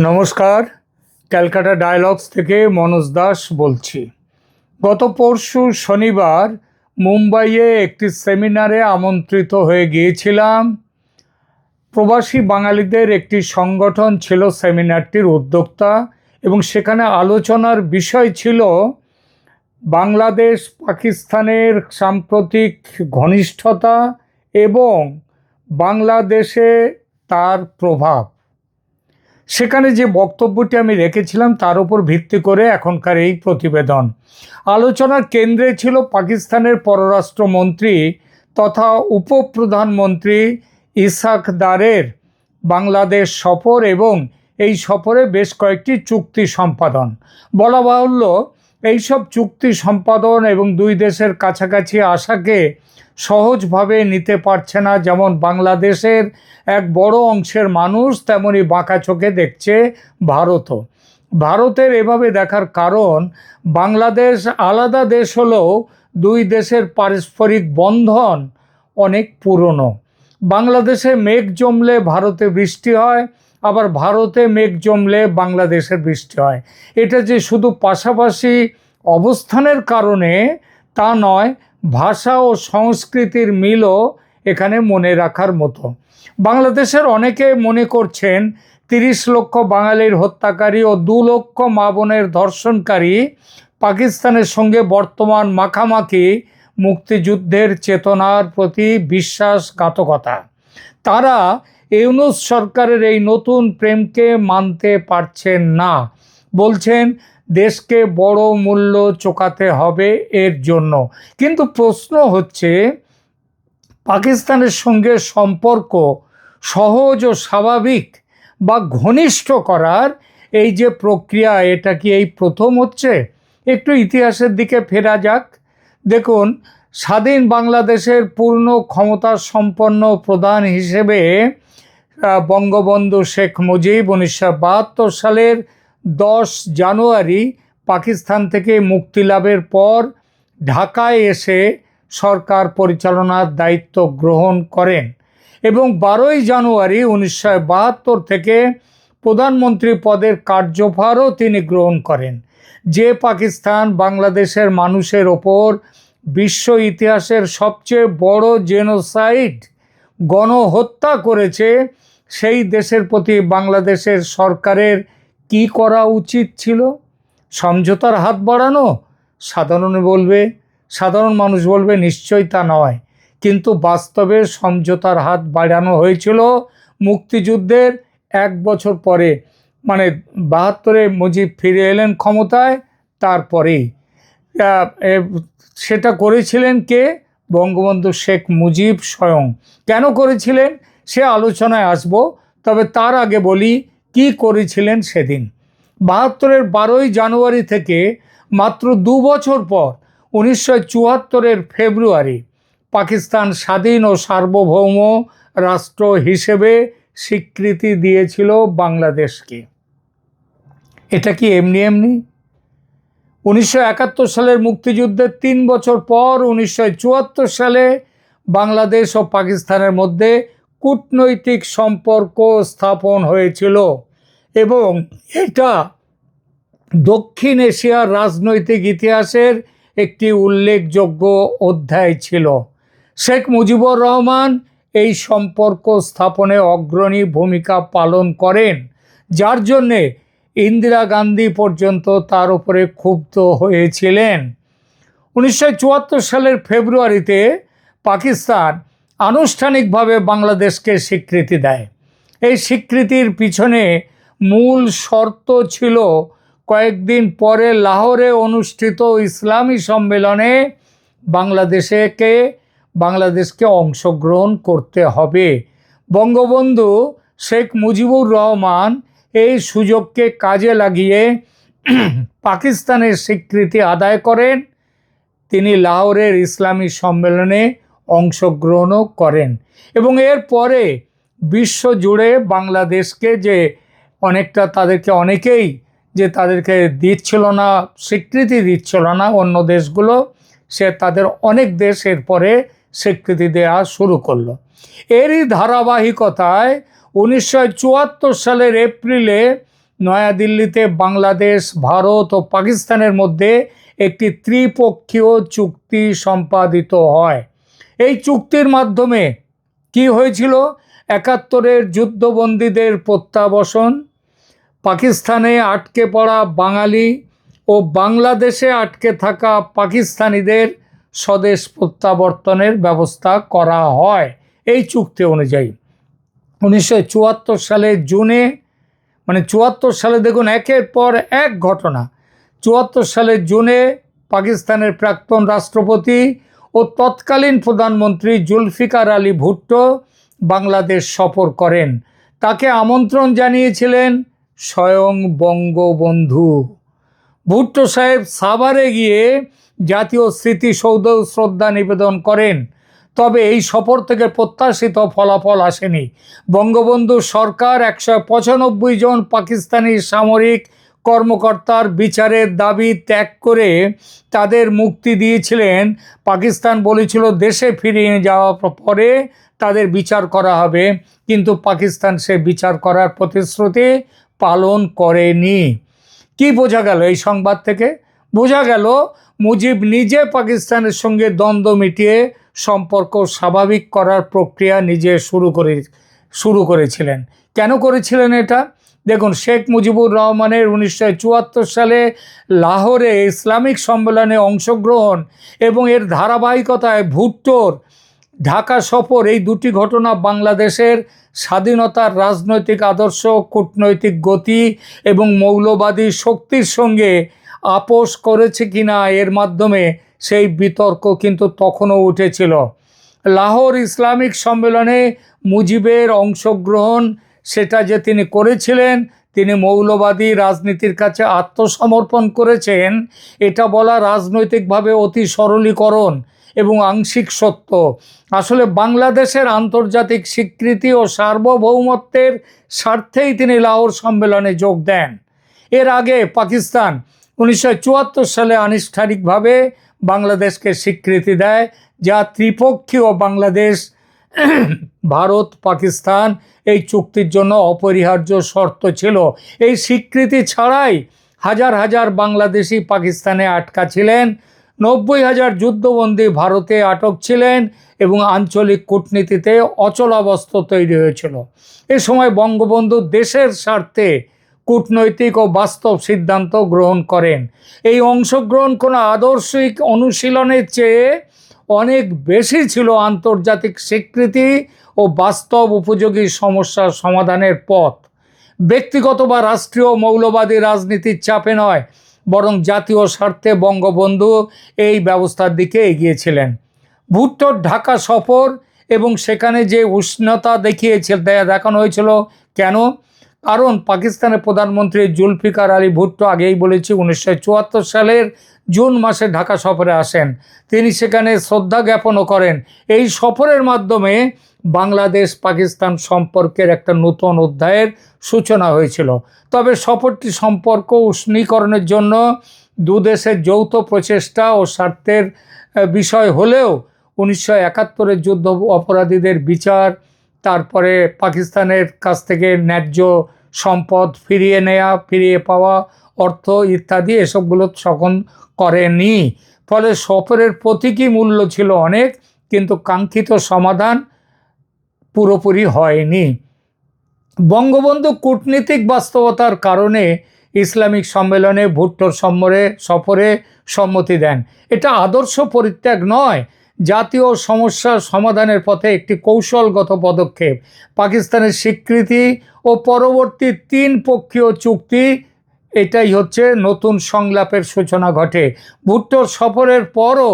নমস্কার, ক্যালকাটা ডায়ালগস থেকে মনোজ দাস বলছি। গত পরশু শনিবার মুম্বাইয়ে একটি সেমিনারে আমন্ত্রিত হয়ে গিয়েছিলাম। প্রবাসী বাঙালিদের একটি সংগঠন ছিল সেমিনারটির উদ্যোক্তা এবং সেখানে আলোচনার বিষয় ছিল বাংলাদেশ পাকিস্তানের সাম্প্রতিক ঘনিষ্ঠতা এবং বাংলাদেশে তার প্রভাব। সেখানে যে বক্তব্যটি আমি রেখেছিলাম তার উপর ভিত্তি করে এখনকার এই প্রতিবেদন। আলোচনার কেন্দ্রে ছিল পাকিস্তানের পররাষ্ট্রমন্ত্রী তথা উপপ্রধানমন্ত্রী ইসাক দারের বাংলাদেশ সফর এবং এই সফরে বেশ কয়েকটি চুক্তি সম্পাদন। বলা বাহুল্য, এইসব চুক্তি সম্পাদন এবং দুই দেশের কাছাকাছি আশাকে সহজভাবে নিতে পারছে না। যেমন বাংলাদেশের এক বড় অংশের মানুষ তেমনি বাঁকা চোখে দেখছে ভারতও। ভারতের এভাবে দেখার কারণ, বাংলাদেশ আলাদা দেশ হলেও দুই দেশের পারস্পরিক বন্ধন অনেক পুরনো। বাংলাদেশে মেঘ জমলে ভারতে বৃষ্টি হয়, আবার ভারতে মেঘ জমলে বাংলাদেশের বৃষ্টি হয়। এটা যে শুধু পাশাপাশি অবস্থানের কারণে তা নয় ভাষা ও সংস্কৃতির মিলও এখানে মনে রাখার মতো। বাংলাদেশের অনেকে মনে করছেন তিরিশ লক্ষ বাঙালির হত্যাকারী ও দু লক্ষ মা বোনের ধর্ষণকারী পাকিস্তানের সঙ্গে বর্তমান মাখামাখি মুক্তিযুদ্ধের চেতনার প্রতি বিশ্বাসঘাতকতা। তারা ইউনুস সরকারের এই নতুন প্রেমকে মানতে পারছেন না। বলছেন, দেশকে বড় মূল্য চোকাতে হবে এর জন্য। কিন্তু প্রশ্ন হচ্ছে, পাকিস্তানের সঙ্গে সম্পর্ক সহজ ও স্বাভাবিক বা ঘনিষ্ঠ করার এই যে প্রক্রিয়া, এটা কি এই প্রথম হচ্ছে? একটু ইতিহাসের দিকে ফেরা যাক। দেখুন, স্বাধীন বাংলাদেশের পূর্ণ ক্ষমতা সম্পন্ন প্রধান হিসেবে বঙ্গবন্ধু শেখ মুজিব উনিশশো বাহাত্তর সালের দশ জানুয়ারি পাকিস্তান থেকে মুক্তি লাভের পর ঢাকায় এসে সরকার পরিচালনার দায়িত্ব গ্রহণ করেন এবং বারোই জানুয়ারি উনিশশো বাহাত্তর থেকে প্রধানমন্ত্রী পদের কার্যভারও তিনি গ্রহণ করেন। যে পাকিস্তান বাংলাদেশের মানুষের ওপর বিশ্ব ইতিহাসের সবচেয়ে বড় জেনোসাইড গণহত্যা করেছে, সেই দেশের প্রতি বাংলাদেশের সরকারের কি করা উচিত ছিল? সমঝোতার হাত বাড়ানো? সাধারণ বলবে, সাধারণ মানুষ বলবে, নিশ্চয়ই তা নয়। কিন্তু বাস্তবে সমঝোতার হাত বাড়ানো হয়েছিল মুক্তিযুদ্ধের এক বছর পরে। মানে বাহাত্তরে মুজিব ফিরে এলেন ক্ষমতায় তারপরেই সেটা করেছিলেন কে? বঙ্গবন্ধু শেখ মুজিব স্বয়ং। কেন করেছিলেন? সে আলোচনায় আসব, তবে তার আগে বলি কি করেছিলেন সেদিন? বাহাত্তরের বারোই জানুয়ারি থেকে মাত্র দু বছর পর উনিশশো চুয়াত্তরের ফেব্রুয়ারি পাকিস্তান স্বাধীন ও সার্বভৌম রাষ্ট্র হিসেবে স্বীকৃতি দিয়েছিল বাংলাদেশকে। এটা কি এমনি এমনি? উনিশশো একাত্তর সালের মুক্তিযুদ্ধের তিন বছর পর উনিশশো চুয়াত্তর সালে বাংলাদেশ ও পাকিস্তানের মধ্যে কূটনৈতিক সম্পর্ক স্থাপন হয়েছিল এবং এটা দক্ষিণ এশিয়ার রাজনৈতিক ইতিহাসের একটি উল্লেখযোগ্য অধ্যায় ছিল। শেখ মুজিবুর রহমান এই সম্পর্ক স্থাপনে অগ্রণী ভূমিকা পালন করেন, যার জন্যে ইন্দিরা গান্ধী পর্যন্ত তার উপরে ক্ষুব্ধ হয়েছিলেন। উনিশশো চুয়াত্তর সালের ফেব্রুয়ারিতে পাকিস্তান আনুষ্ঠানিকভাবে বাংলাদেশকে স্বীকৃতি দেয়। এই স্বীকৃতির পিছনে মূল শর্ত ছিল কয়েকদিন পরে লাহোরে অনুষ্ঠিত ইসলামী সম্মেলনে বাংলাদেশকে বাংলাদেশকে অংশগ্রহণ করতে হবে। বঙ্গবন্ধু শেখ মুজিবুর রহমান এই সুযোগকে কাজে লাগিয়ে পাকিস্তানের স্বীকৃতি আদায় করেন। তিনি লাহোরের ইসলামী সম্মেলনে অংশগ্রহণও করেন। এবং এর পরে বিশ্ব জুড়ে বাংলাদেশকে যে অনেকটা তাদেরকে অনেকেই যে তাদেরকে দিচ্ছিল না, স্বীকৃতি দিচ্ছিল না অন্য দেশগুলো, সে তাদের অনেক দেশ এরপরে স্বীকৃতি দেওয়া শুরু করল। এরই ধারাবাহিকতায় উনিশশো চুয়াত্তর সালের এপ্রিলে নয়াদিল্লিতে বাংলাদেশ, ভারত ও পাকিস্তানের মধ্যে একটি ত্রিপক্ষীয় চুক্তি সম্পাদিত হয়। এই চুক্তির মাধ্যমে কি হয়েছিল? একাত্তরের যুদ্ধবন্দীদের প্রত্যাবসন, পাকিস্তানে আটকে পড়া বাঙালি ও বাংলাদেশে আটকে থাকা পাকিস্তানিদের স্বদেশ প্রত্যাবর্তনের ব্যবস্থা করা হয় এই চুক্তি অনুযায়ী। উনিশশো সালের জুনে মানে চুয়াত্তর সালে দেখুন, একের পর এক ঘটনা। চুয়াত্তর সালের জুনে পাকিস্তানের প্রাক্তন রাষ্ট্রপতি ও তৎকালীন প্রধানমন্ত্রী জুলফিকার আলী ভুট্টো বাংলাদেশ সফর করেন। তাকে আমন্ত্রণ জানিয়েছিলেন স্বয়ং বঙ্গবন্ধু। ভুট্টো সাহেব সাভারে গিয়ে জাতীয় স্মৃতিসৌধ শ্রদ্ধা নিবেদন করেন। তবে এই সফর থেকে প্রত্যাশিত ফলাফল আসেনি। বঙ্গবন্ধু সরকার একশো পঁচানব্বই জন পাকিস্তানি সামরিক কর্মকর্তার বিচারের দাবি ত্যাগ করে তাদের মুক্তি দিয়েছিলেন। পাকিস্তান বলেছিল, দেশে ফিরিয়ে যাওয়া পরে তাদের বিচার করা হবে। কিন্তু পাকিস্তান সে বিচার করার প্রতিশ্রুতি পালন করেনি। কি বোঝা গেল এই সংবাদ থেকে? বোঝা গেল মুজিব নিজে পাকিস্তানের সঙ্গে দ্বন্দ্ব মিটিয়ে সম্পর্ক স্বাভাবিক করার প্রক্রিয়া নিজে শুরু করে, শুরু করেছিলেন। কেন করেছিলেন এটা? দেখুন, শেখ মুজিবুর রহমানের উনিশশো চুয়াত্তর সালে লাহোরে ইসলামিক সম্মেলনে অংশগ্রহণ এবং এর ধারাবাহিকতায় ভুট্টোর ঢাকা সফর, এই দুটি ঘটনা বাংলাদেশের স্বাধীনতার রাজনৈতিক আদর্শ, কূটনৈতিক গতি এবং মৌলবাদী শক্তির সঙ্গে আপোষ করেছে কিনা এর মাধ্যমে সেই বিতর্ক কিন্তু তখনও উঠেছিল। লাহোর ইসলামিক সম্মেলনে মুজিবের অংশগ্রহণ সেটা যে তিনি করেছিলেন, তিনি মৌলবাদী রাজনীতির কাছে আত্মসমর্পণ করেছেন, এটা বলা রাজনৈতিকভাবে অতি সরলীকরণ এবং আংশিক সত্য। আসলে বাংলাদেশের আন্তর্জাতিক স্বীকৃতি ও সার্বভৌমত্বের স্বার্থেই তিনি লাহোর সম্মেলনে যোগ দেন। এর আগে পাকিস্তান উনিশশো চুয়াত্তর সালে আনুষ্ঠানিকভাবে বাংলাদেশকে স্বীকৃতি দেয়, যা ত্রিপক্ষীয় বাংলাদেশ, ভারত, পাকিস্তান এই চুক্তির জন্য অপরিহার্য শর্ত ছিল। এই স্বীকৃতি ছাড়াই হাজার হাজার বাংলাদেশি পাকিস্তানে আটকা ছিলেন, নব্বই হাজার যুদ্ধবন্দী ভারতে আটক ছিলেন এবং আঞ্চলিক কূটনীতিতে অচলাবস্থা তৈরি হয়েছিল। এ সময় বঙ্গবন্ধু দেশের স্বার্থে কূটনৈতিক ও বাস্তব সিদ্ধান্ত গ্রহণ করেন। এই অংশগ্রহণ কোনো আদর্শিক অনুশীলনের চেয়ে অনেক বেশি ছিল আন্তর্জাতিক স্বীকৃতি ও বাস্তব উপযোগী সমস্যার সমাধানের পথ। ব্যক্তিগত বা রাষ্ট্রীয় মৌলবাদী রাজনীতির চাপে নয়, বরং জাতীয় স্বার্থে বঙ্গবন্ধু এই ব্যবস্থার দিকে এগিয়েছিলেন। ভুট্টোর ঢাকা সফর এবং সেখানে যে উষ্ণতা দেখিয়েছিল দেখানো হয়েছিল কেন? কারণ পাকিস্তানের প্রধানমন্ত্রী জুলফিকার আলী ভুট্টো আগেই বলেছি উনিশশো চুয়াত্তর সালের জুন মাসে ঢাকা সফরে আসেন। তিনি সেখানে শ্রদ্ধা জ্ঞাপনও করেন। এই সফরের মাধ্যমে বাংলাদেশ পাকিস্তান সম্পর্কের একটা নতুন অধ্যায়ের সূচনা হয়েছিল। তবে সফরটি সম্পর্ক উষ্ণীকরণের জন্য দু দেশের যৌথ প্রচেষ্টা ও স্বার্থের বিষয় হলেও উনিশশো একাত্তরের যুদ্ধ অপরাধীদের বিচার তারপরে পাকিস্তানের কাছ থেকে ন্যায্য সম্পদ ফিরিয়ে নেওয়া ফিরিয়ে পাওয়া, অর্থ ইত্যাদি এসবগুলো তখন করেনি। ফলে সফরের প্রতীকী মূল্য ছিল অনেক, কিন্তু কাঙ্ক্ষিত সমাধান পুরোপুরি হয়নি। বঙ্গবন্ধু কূটনীতিক বাস্তবতার কারণে ইসলামিক সম্মেলনে ভুট্টোর সম্মরে সফরে সম্মতি দেন। এটা আদর্শ পরিত্যাগ নয় জাতীয় সমস্যার সমাধানের পথে একটি কৌশলগত পদক্ষেপ। পাকিস্তানের স্বীকৃতি ও পরবর্তী তিন পক্ষীয় চুক্তি, এটাই হচ্ছে নতুন সংলাপের সূচনা ঘটে। ভুট্টোর সফরের পরও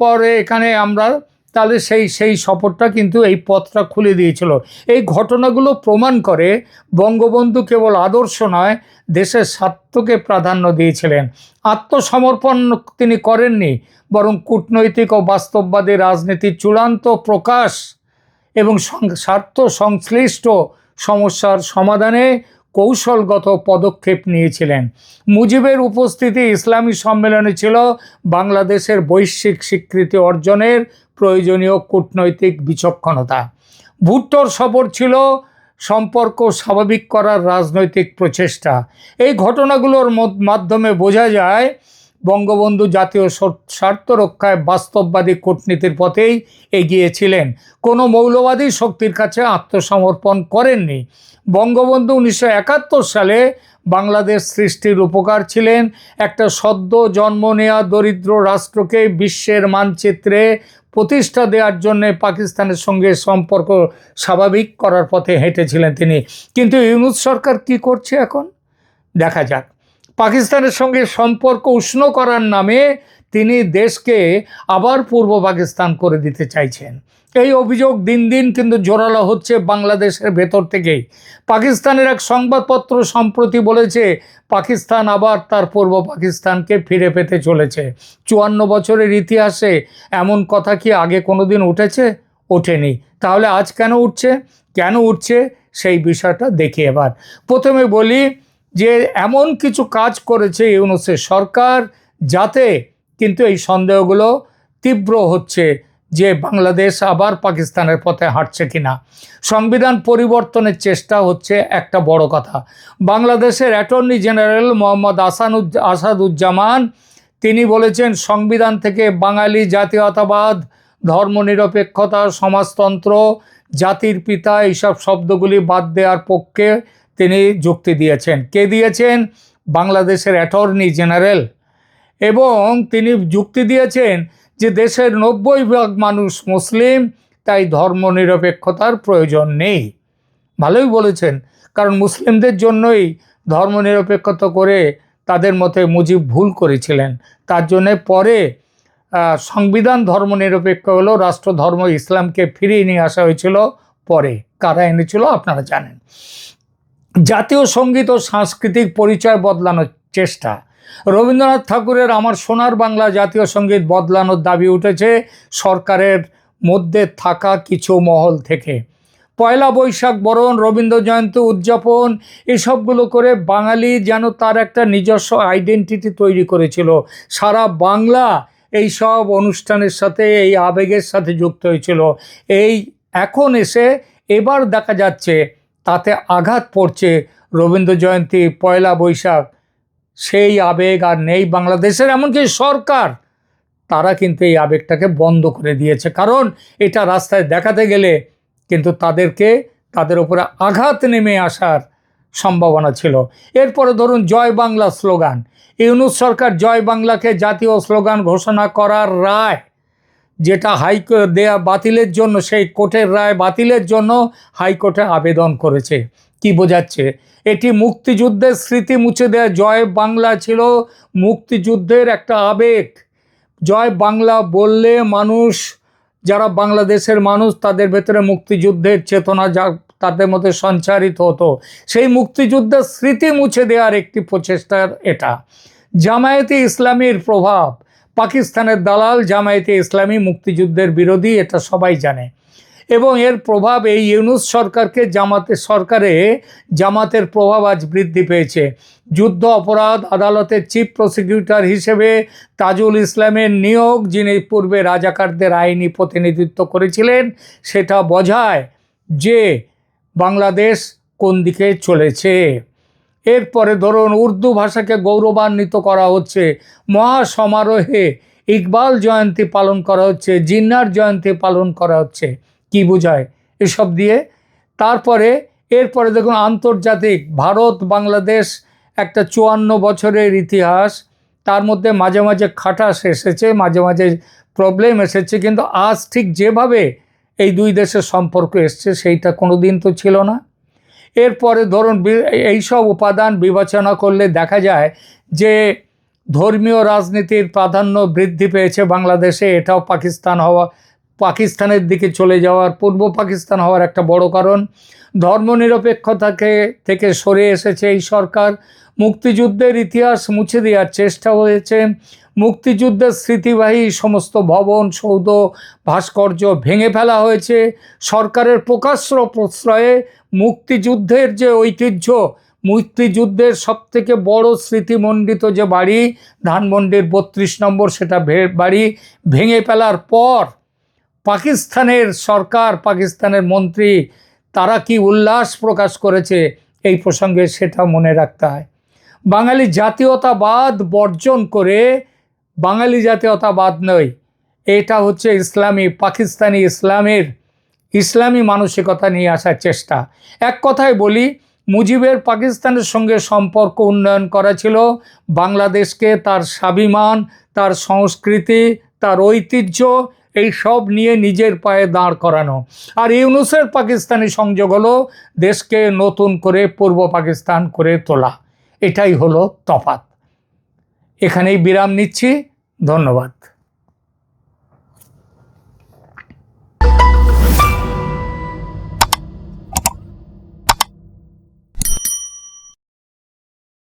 পরে এখানে আমরা তাহলে সেই সেই সফরটা কিন্তু এই পথটা খুলে দিয়েছিল। এই ঘটনাগুলো প্রমাণ করে বঙ্গবন্ধু কেবল আদর্শ নয়, দেশের স্বার্থকে প্রাধান্য দিয়েছিলেন। আত্মসমর্পণ তিনি করেননি বরং কূটনৈতিক ও বাস্তববাদী রাজনীতির চূড়ান্ত প্রকাশ এবং স্বার্থ সংশ্লিষ্ট সমস্যার সমাধানে কৌশলগত পদক্ষেপ নিয়েছিলেন। মুজিবের উপস্থিতি ইসলামী সম্মেলনে ছিল বাংলাদেশের বৈশ্বিক স্বীকৃতি অর্জনের প্রয়োজনীয় কূটনৈতিক বিচক্ষণতা। ভুট্টোর সফর ছিল সম্পর্ক স্বাভাবিক করার রাজনৈতিক প্রচেষ্টা। এই ঘটনাগুলোর মাধ্যমে বোঝা যায় বঙ্গবন্ধু জাতীয় স্বার্থ রক্ষায় বাস্তববাদী কূটনীতির পথেই এগিয়েছিলেন। কোনো মৌলবাদী শক্তির কাছে আত্মসমর্পণ করেননি। বঙ্গবন্ধু উনিশশো একাত্তর সালে বাংলাদেশ সৃষ্টির উপকার ছিলেন। একটা সদ্য জন্ম নেওয়া দরিদ্র রাষ্ট্রকে বিশ্বের মানচিত্রে প্রতিষ্ঠা দেওয়ার জন্য পাকিস্তানের সঙ্গে সম্পর্ক স্বাভাবিক করার পথে হেঁটেছিলেন তিনি। কিন্তু ইউনুস সরকার কি করছে এখন? দেখা যাক। পাকিস্তানের সঙ্গে সম্পর্ক উষ্ণ করার নামে তিনি দেশকে আবার পূর্ব পাকিস্তান করে দিতে চাইছেন। এই অভিযোগ দিন দিন কিন্তু জোরালো হচ্ছে বাংলাদেশের ভেতর থেকেই পাকিস্তানের এক সংবাদপত্র সম্প্রতি বলেছে, পাকিস্তান আবার তার পূর্ব পাকিস্তানকে ফিরে পেতে চলেছে। চুয়ান্ন বছরের ইতিহাসে এমন কথা কি আগে কোনো দিন উঠেছে? ওঠেনি। তাহলে আজ কেন উঠছে? কেন উঠছে? সেই বিষয়টা দেখি এবার। প্রথমে বলি যে এমন কিছু কাজ করেছে ইউনুসের সরকার যাতে কিন্তু এই সন্দেহগুলো তীব্র হচ্ছে যে বাংলাদেশ আবার পাকিস্তানের পথে হাঁটছে কিনা। সংবিধান পরিবর্তনের চেষ্টা হচ্ছে একটা বড় কথা। বাংলাদেশের অ্যাটর্নি জেনারেল মোহাম্মদ আসানুজ, আসাদুজ্জামান, তিনি বলেছেন, সংবিধান থেকে বাঙালি জাতীয়তাবাদ, ধর্মনিরপেক্ষতা, সমাজতন্ত্র, জাতির পিতা, এইসব শব্দগুলি বাদ দেওয়ার পক্ষে তিনি যুক্তি দিয়েছেন। কে দিয়েছেন? বাংলাদেশের অ্যাটর্নি জেনারেল। এবং তিনি যুক্তি দিয়েছেন যে দেশের নব্বই ভাগ মানুষ মুসলিম, তাই ধর্মনিরপেক্ষতার প্রয়োজন নেই। ভালোই বলেছেন, কারণ মুসলিমদের জন্যই ধর্মনিরপেক্ষতা করে তাদের মতে মুজিব ভুল করেছিলেন। তার জন্যে পরে সংবিধান ধর্মনিরপেক্ষ হলো রাষ্ট্র ধর্ম ইসলামকে ফিরিয়ে নিয়ে আসা হয়েছিল পরে। কারা এনেছিল আপনারা জানেন। জাতীয় সংগীত ও সাংস্কৃতিক পরিচয় বদলানোর চেষ্টা। রবীন্দ্রনাথ ঠাকুরের আমার সোনার বাংলা জাতীয় সংগীত বদলানোর দাবি উঠেছে সরকারের মধ্যে থাকা কিছু মহল থেকে। পয়লা বৈশাখ বরণ, রবীন্দ্র জয়ন্তী উদযাপন, এসবগুলো করে বাঙালি যেন তার একটা নিজস্ব আইডেন্টিটি তৈরি করেছিল। সারা বাংলা এই সব অনুষ্ঠানের সাথে, এই আবেগের সাথে যুক্ত হয়েছিল। এই এখন এসে এবার দেখা যাচ্ছে তাতে আঘাত পড়ছে রবীন্দ্র জয়ন্তী পয়লা বৈশাখ। সেই আবেগ আর নেই বাংলাদেশের, এমনকি সরকার, তারা কিন্তু এই আবেগটাকে বন্ধ করে দিয়েছে। কারণ এটা রাস্তায় দেখাতে গেলে কিন্তু তাদেরকে, তাদের উপরে আঘাত নেমে আসার সম্ভাবনা ছিল। এরপরে ধরুন জয় বাংলা স্লোগান। ইউনুস সরকার জয় বাংলাকে জাতীয় স্লোগান ঘোষণা করার রায় যেটা হাইকোর্ট দেয়া বাতিলের জন্য, সেই কোর্টের রায় বাতিলের জন্য হাইকোর্টে আবেদন করেছে। কি বোঝাচ্ছে? এটি মুক্তিযুদ্ধের স্মৃতি মুছে দেয়া। জয় বাংলা ছিল মুক্তিযুদ্ধের একটা আবেগ। জয় বাংলা বললে মানুষ, যারা বাংলাদেশের মানুষ, তাদের ভেতরে মুক্তিযুদ্ধের চেতনা যা তাদের মধ্যে সঞ্চারিত হতো। সেই মুক্তিযুদ্ধের স্মৃতি মুছে দেওয়ার একটি প্রচেষ্টার এটা। জামায়াতে ইসলামীর প্রভাব। পাকিস্তানের দালাল জামায়াতে ইসলামী মুক্তিযুদ্ধের বিরোধী, এটা সবাই জানে। এবং এর প্রভাব এই ইউনুস সরকারকে জামাতে, সরকারে জামাতের প্রভাব আজ বৃদ্ধি পেয়েছে। যুদ্ধ, অপরাধ, আদালতের চিফ প্রসিকিউটর হিসেবে তাজুল ইসলামের নিয়োগ, যিনি পূর্বে রাজাকারদের আইনি প্রতিনিধিত্ব করেছিলেন, সেটা বোঝায় যে বাংলাদেশ কোন দিকে চলেছে। এরপরে ধরুন উর্দু ভাষাকে গৌরবান্বিত করা হচ্ছে মহা সমারোহে ইকবাল জয়ন্তী পালন করা হচ্ছে, জিন্নার জয়ন্তী পালন করা হচ্ছে, কি বোঝায় এসব দিয়ে? তারপরে, এরপরে দেখুন আন্তর্জাতিক, ভারত, বাংলাদেশ, একটা চুয়ান্ন বছরের ইতিহাস, তার মধ্যে মাঝে মাঝে খাটাস এসেছে, মাঝে মাঝে প্রবলেম এসেছে, কিন্তু আজ ঠিক যেভাবে এই দুই দেশের সম্পর্ক এসছে, সেইটা কোনো দিন তো ছিল না। এরপরে ধরুন এই এইসব উপাদান বিবেচনা করলে দেখা যায় যে ধর্মীয় রাজনীতির প্রাধান্য বৃদ্ধি পেয়েছে বাংলাদেশে, এটাও পাকিস্তান হওয়া, পাকিস্তানের দিকে চলে যাওয়ার, পূর্ব পাকিস্তান হওয়ার একটা বড় কারণ। ধর্মনিরপেক্ষতাকে থেকে সরে এসেছে এই সরকার। মুক্তিযুদ্ধের ইতিহাস মুছে দেওয়ার চেষ্টা হয়েছে। মুক্তিযুদ্ধের স্মৃতিবাহী সমস্ত ভবন, সৌধ, ভাস্কর্য ভেঙে ফেলা হয়েছে। সরকারের প্রকাশ্য প্রশ্রয়ে মুক্তিযুদ্ধের যে ঐতিহ্য, মুক্তিযুদ্ধের সবথেকে বড় স্মৃতিমণ্ডিত যে বাড়ি, ধানমন্ডির বত্রিশ নম্বর সেটা বাড়ি ভেঙে ফেলার পর পাকিস্তানের সরকার, পাকিস্তানের মন্ত্রী তারা কি উল্লাস প্রকাশ করেছে? এই প্রসঙ্গে সেটা মনে রাখতে হয়। বাঙালি জাতীয়তাবাদ বর্জন করে বাঙালি জাতীয়তাবাদ নয়। এটা হচ্ছে ইসলামী, পাকিস্তানি ইসলামের ইসলামী মানসিকতা নিয়ে আসার চেষ্টা। এক কথায় বলি, মুজিবের পাকিস্তানের সঙ্গে সম্পর্ক উন্নয়ন করা ছিল, বাংলাদেশকে তার স্বাভিমান, তার সংস্কৃতি, তার ঐতিহ্য, এই সব নিয়ে নিজের পায়ে দাঁড় করানো। আর ইউনুসের পাকিস্তানি সংযোগ হলো দেশকে নতুন করে পূর্ব পাকিস্তান করে তোলা। এটাই হলো তফাত এখানেই বিরাম নিচ্ছি ধন্যবাদ।